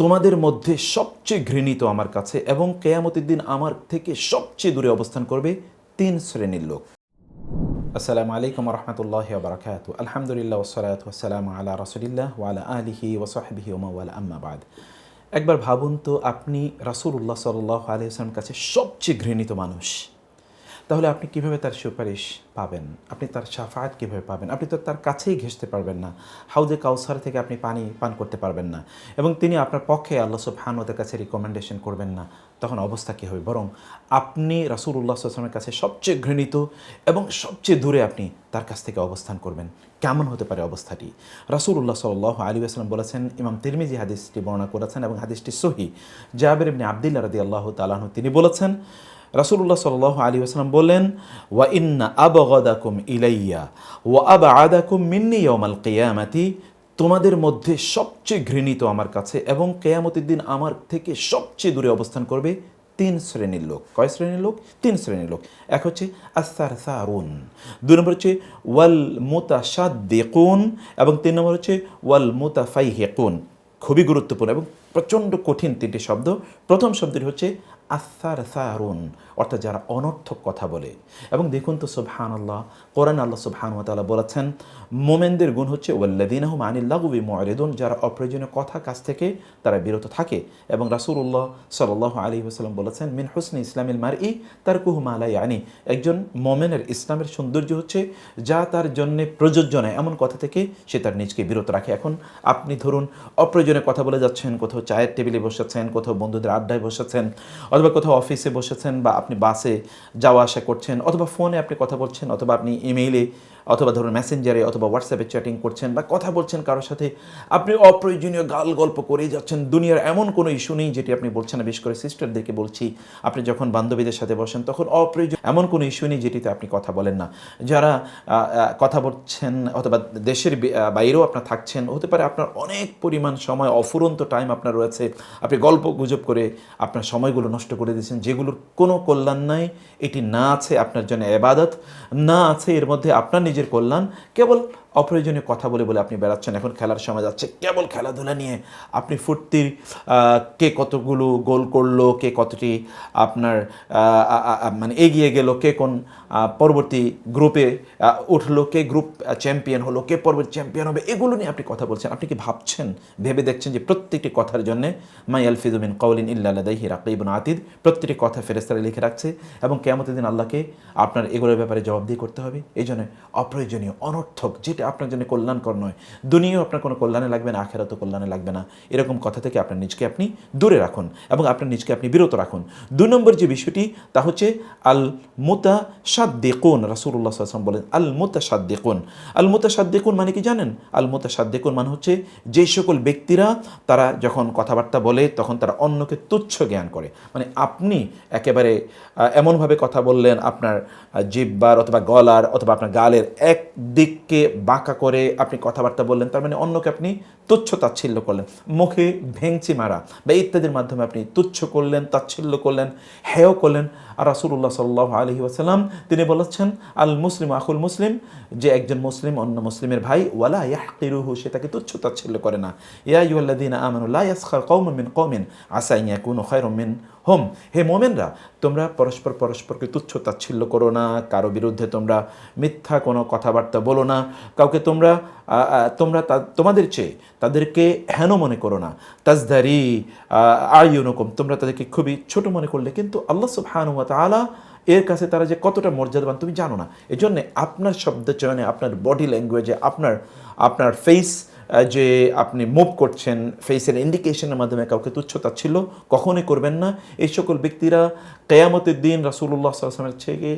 তোমাদের মধ্যে সবচেয়ে ঘৃণিত আমার কাছে এবং কেয়ামতের দিন আমার থেকে সবচেয়ে দূরে অবস্থান করবে তিন শ্রেণির লোক। আসসালামু আলাইকুম রহমতুল্লাহ বারকাত আলহামদুলিল্লাহ ওসলাত ওসালাম আলা রসুলিল্লাহ ওয়ালা আলিহি ওসাহবিহি ওমাওয়ালা আম্মাবাদ একবার ভাবুন তো, আপনি রাসুল্লাহ সাল্লাহ আলিয়াস্লামের কাছে সবচেয়ে ঘৃণিত মানুষ। তাহলে আপনি কীভাবে তার সুপারিশ পাবেন? আপনি তার সাফায়াত কীভাবে পাবেন? আপনি তো তার কাছেই ঘেসতে পারবেন না। হাউজে কাউসার থেকে আপনি পানি পান করতে পারবেন না। এবং তিনি আপনার পক্ষে আল্লাহ সুবহানুদের কাছে রিকমেন্ডেশন করবেন না। তখন অবস্থা কী হবে? বরং আপনি রাসুল্লাহ আসলামের কাছে সবচেয়ে ঘৃণিত এবং সবচেয়ে দূরে আপনি তার কাছ থেকে অবস্থান করবেন। কেমন হতে পারে অবস্থাটি? রাসুল্লাহ সাল আলী আসলাম বলেছেন, ইমাম তিরমিজি হাদিসটি বর্ণনা করেছেন এবং হাদিসটি সহি জাবের ইবনে আবদুল্লাহ রদি আল্লাহ তালাহ তিনি বলেছেন রাসুল্লাহ সাল আলী আসলাম বললেন, ওয়া ইন্না আবগাদাকুম ইলাইয়া, ওয়া আবা আদাকুম মিন্নি ইয়মাল কেয়ামাতি তোমাদের মধ্যে সবচেয়ে ঘৃণিত আমার কাছে এবং কেয়ামতের দিন আমার থেকে সবচেয়ে দূরে অবস্থান করবে তিন শ্রেণির লোক। কয় শ্রেণির লোক? তিন শ্রেণির লোক। এক হচ্ছে আসার সারুন দুই নম্বর হচ্ছে ওয়াল মুতাসাদ্দিকুন এবং তিন নম্বর হচ্ছে ওয়াল মুতাফাইহেকুন খুবই গুরুত্বপূর্ণ এবং প্রচণ্ড কঠিন তিনটি শব্দ। প্রথম শব্দটি হচ্ছে আসার সারুন অর্থাৎ যারা অনর্থক কথা বলে। এবং দেখুন তো সুবহান আল্লাহ কোরআন আল্লাহ সুবহান তালা বলেছেন, মোমেনদের গুণ হচ্ছে ওয়াল্লাদিন আহম আনিল্লাহুবি মরেদুন যারা অপ্রয়োজনীয় কথা কাছ থেকে তারা বিরত থাকে। এবং রাসুল্লাহ সাল্লাহ আলী ওসাল্লাম বলেছেন, মিন হুসনি ইসলামিল মার ই তার কুহুমা আলাই আনি একজন মোমেনের ইসলামের সৌন্দর্য হচ্ছে, যা তার জন্যে প্রযোজ্য নয়, এমন কথা থেকে সে তার নিজকে বিরত রাখে। এখন আপনি ধরুন, অপ্রয়োজনীয় কথা বলে যাচ্ছেন, কোথাও চায়ের টেবিলে বসেছেন, কোথাও বন্ধুদের আড্ডায় বসেছেন অথবা কোথাও অফিসে বসেছেন বা আপনি বাসে যাওয়া আসা করছেন অথবা ফোনে আপনি কথা বলছেন অথবা আপনি ইমেইলে অথবা ধরুন মেসেঞ্জারে অথবা হোয়াটসঅ্যাপে চ্যাটিং করছেন বা কথা বলছেন কারোর সাথে, আপনি অপ্রয়োজনীয় গাল গল্প করেই যাচ্ছেন। দুনিয়ার এমন কোনো ইস্যু নেই যেটি আপনি বলছেন না। বিশেষ করে সিস্টারদেরকে বলছি, আপনি যখন বান্ধবীদের সাথে বসেন, তখন অপ্রয়োজন এমন কোনো ইস্যু নেই যেটিতে আপনি কথা বলেন না। যারা কথা বলছেন অথবা দেশের বাইরেও আপনার থাকছেন, হতে পারে আপনার অনেক পরিমাণ সময়, অফুরন্ত টাইম আপনার রয়েছে। আপনি গল্প গুজব করে আপনার সময়গুলো নষ্ট করে দিয়েছেন, যেগুলোর কোনো কল্যাণ নাই। এটি না আছে আপনার জন্য এবাদত, না আছে এর মধ্যে আপনার নিজের কল্যাণ কেবল অপ্রয়োজনীয় কথা বলে বলে আপনি বেড়াচ্ছেন। এখন খেলার সময় যাচ্ছে। কেবল খেলাধুলা নিয়ে আপনি ফুর্তির কে কতগুলো গোল করল, কে কতটি আপনার মানে এগিয়ে গেল, কে কোন পরবর্তী গ্রুপে উঠল, কে গ্রুপ চ্যাম্পিয়ন হলো, কে পরবর্তী চ্যাম্পিয়ন হবে, এগুলো নিয়ে আপনি কথা বলছেন। আপনি কি ভাবছেন, ভেবে দেখছেন যে প্রত্যেকটি কথার জন্য মাই আলফিদুমিন কৌলিন ইল্লাহি রাকিবুন আতিদ, প্রত্যেকটি কথা ফেরেস্তারা লিখে রাখছে এবং কেমতের দিন আল্লাহকে আপনার এগুলোর ব্যাপারে জবাবদিহি করতে হবে। এই জন্য অপ্রয়োজনীয়, অনর্থক, যেটা আপনার জন্য কল্যাণকর নয়। দুনিয়াও আপনার কোনো কল্যাণে লাগবে না, আখেরাতও কল্যাণে লাগবে না। এরকম কথা থেকে আপনার নিজকে আপনি দূরে রাখুন এবং আপনার নিজকে আপনি বিরত রাখুন। দুই নম্বর যে বিষয়টি, তা হচ্ছে আল মুতা সাদ্দেকুন রাসুল্লাহ আসলাম বলেন আল মুতা সাদ্দেকুন আল মুতা সাদ্দেকুন মানে কি জানেন? আল মুতা সাদ্দেকুন মানে হচ্ছে যে সকল ব্যক্তিরা তারা যখন কথাবার্তা বলে, তখন তারা অন্যকে তুচ্ছ জ্ঞান করে। মানে আপনি একেবারে এমনভাবে কথা বললেন, আপনার জিব্বার অথবা গলার অথবা আপনার গালের এক দিককে বাঁকা করে আপনি কথাবার্তা বললেন, তার মানে অন্যকে আপনি তুচ্ছ তাচ্ছিল্য করলেন, মুখে ভেঙচি মারা বা ইত্যাদির মাধ্যমে আপনি তুচ্ছ করলেন, তাচ্ছিল্য করলেন, হেয় করলেন। আর রাসুল্লাহ সাল্লাহ আলহি আসাল্লাম তিনি বলেছেন, আল মুসলিম আকুল মুসলিম যে একজন মুসলিম অন্য মুসলিমের ভাই, ওয়ালা ইয়াহকিরুহু সে তাকে তুচ্ছ তাচ্ছিল্য করে না। ইয়া ইউল্লাদিন আমানুল্লাহ ইয়াসখার কৌম মিন কৌমিন আসা ইয়াকুন খৈরম মিন হোম, হে মোমেনরা, তোমরা পরস্পর পরস্পরকে তুচ্ছ তাচ্ছিল্য করো না, কারও বিরুদ্ধে তোমরা মিথ্যা কোনো কথাবার্তা বলো না, কাউকে তোমরা তোমরা তোমাদের চেয়ে তাদেরকে হেন মনে করো না। তাজদারি আয়ুনকম, তোমরা তাদেরকে খুবই ছোট মনে করলে, কিন্তু আল্লাহ সুবহানুয়া তাআলা এর কাছে তারা যে কতটা মর্যাদাবান, তুমি জানো না। এই জন্যে আপনার শব্দ চয়নে, আপনার বডি ল্যাঙ্গুয়েজে আপনার আপনার ফেস যে আপনি মুভ করছেন ফেসের ইন্ডিকেশনের মাধ্যমে কাউকে তুচ্ছতা ছিল কখনই করবেন না। এই সকল ব্যক্তিরা কেয়ামতের দিন রাসুল্লাহ আসলামের থেকে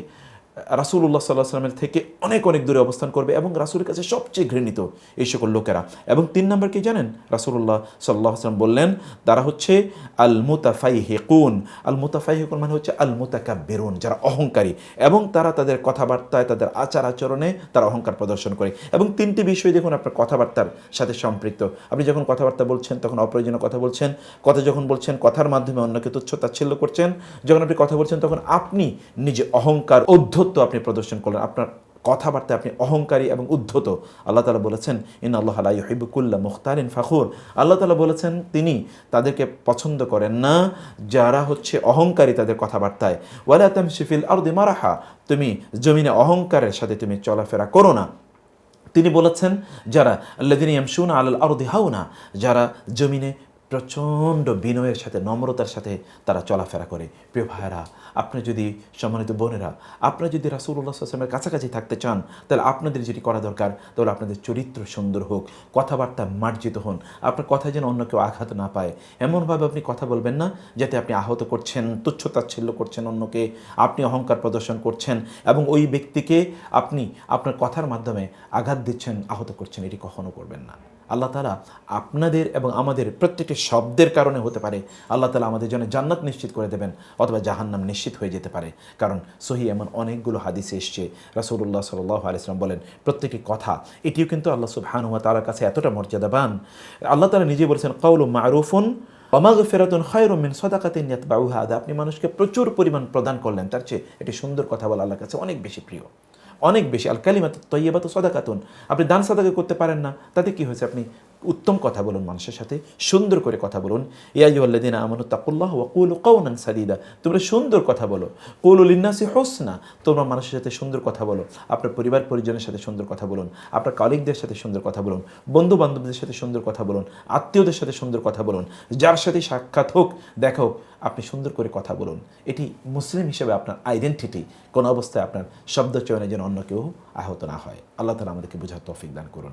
রাসুল্লাহ সাল্লাহ সাল্লামের থেকে অনেক অনেক দূরে অবস্থান করবে এবং রাসুলের কাছে সবচেয়ে ঘৃণিত এই সকল লোকেরা। এবং তিন নম্বর কি জানেন? রাসুল্লাহ সাল্লাহ সাল্লাম বললেন, তারা হচ্ছে আল মুতাফাই হেকুন আল মুতাফাই হেকুন মানে হচ্ছে আল মুতাকা বেরুন যারা অহংকারী। এবং তারা তাদের কথাবার্তায়, তাদের আচার আচরণে তারা অহংকার প্রদর্শন করে। এবং তিনটি বিষয় দেখুন আপনার কথাবার্তার সাথে সম্পৃক্ত। আপনি যখন কথাবার্তা বলছেন, তখন অপ্রয়োজনীয় কথা বলছেন, কথা যখন বলছেন, কথার মাধ্যমে অন্যকে তুচ্ছ তাচ্ছিল্য করছেন, যখন আপনি কথা বলছেন, তখন আপনি নিজে অহংকার অধ্যত্ব আপনি প্রদর্শন করলেন, আপনার কথাবার্তায় আপনি অহংকারী এবং উদ্ধত। আল্লাহ তালা বলেছেন ইন আল্লাহ আলাইহিবুকুল্লা মুখতারিন ফাখুর। আল্লাহ তালা বলেছেন, তিনি তাদেরকে পছন্দ করেন না, যারা হচ্ছে অহংকারী তাদের কথাবার্তায়। ওয়ালা তাম শিফিল আর মারাহা। তুমি জমিনে অহংকারের সাথে তুমি চলাফেরা করো না। তিনি বলেছেন, যারা আল্লাদিন ইয়ামশুন আলাল আরদি হাউনা যারা জমিনে প্রচণ্ড বিনয়ের সাথে, নম্রতার সাথে তারা চলাফেরা করে। প্রিয় ভাইয়েরা, আপনি যদি, সম্মানিত বোনেরা আপনারা যদি রাসুল্লাহ আসলামের কাছাকাছি থাকতে চান, তাহলে আপনাদের যেটি করা দরকার, তাহলে আপনাদের চরিত্র সুন্দর হোক, কথাবার্তা মার্জিত হন, আপনার কথা যেন অন্য কেউ আঘাত না পায়। এমনভাবে আপনি কথা বলবেন না, যাতে আপনি আহত করছেন তুচ্ছতাচ্ছিল্য করছেন অন্যকে, আপনি অহংকার প্রদর্শন করছেন, এবং ওই ব্যক্তিকে আপনি আপনার কথার মাধ্যমে আঘাত দিচ্ছেন, আহত করছেন, এটি কখনো করবেন না। আল্লাহ তালা আপনাদের এবং আমাদের প্রত্যেকটি শব্দের কারণে হতে পারে। আল্লাহ তালা আমাদের জন্য জান্নাত নিশ্চিত করে দেবেন অথবা জাহান্নাম নিশ্চিত হয়ে যেতে পারে। কারণ সহি এমন অনেকগুলো হাদিসে এসছে রাসুল্লাহ সাল্লাহ আলিয়াল্লাম বলেন, প্রত্যেকটি কথা, এটিও কিন্তু আল্লাহ সুবহানুয়া তালার কাছে এতটা মর্যাদাবান। আল্লাহ তালা নিজে বলেছেন কৌল মারুফুন অমাগ ফেরাতুন খয়রমিন সদাকাতিন ইয়াতবাউহা। আদা, আপনি মানুষকে প্রচুর পরিমাণ প্রদান করলেন, তার চেয়ে এটি সুন্দর কথা বলা আল্লাহর কাছে অনেক বেশি প্রিয়। অনেক বেশি আল কালিমাত তৈবাত সদাকাতুন। আপনি দান সাদাকা করতে পারেন না, তাতে কি হয়েছে আপনি? উত্তম কথা বলুন মানুষের সাথে, সুন্দর করে কথা বলুন। ইয়াইউল্লাদিন আমানু তাকুল্লাহ ওয়া কুলু কওনান সাদিদা তোমরা সুন্দর কথা বলো। কুলু লিন্নাসি হোসনা। তোমরা মানুষের সাথে সুন্দর কথা বলো। আপনার পরিবার পরিজনের সাথে সুন্দর কথা বলুন। আপনার কলিগদের সাথে সুন্দর কথা বলুন। বন্ধু বান্ধবদের সাথে সুন্দর কথা বলুন। আত্মীয়দের সাথে সুন্দর কথা বলুন। যার সাথে সাক্ষাৎ হোক, দেখো আপনি সুন্দর করে কথা বলুন। এটি মুসলিম হিসেবে আপনার আইডেন্টিটি কোনো অবস্থায় আপনার শব্দ চয়নে যেন অন্য কেউ আহত না হয়। আল্লাহ তালা আমাদেরকে বোঝার তৌফিক দান করুন।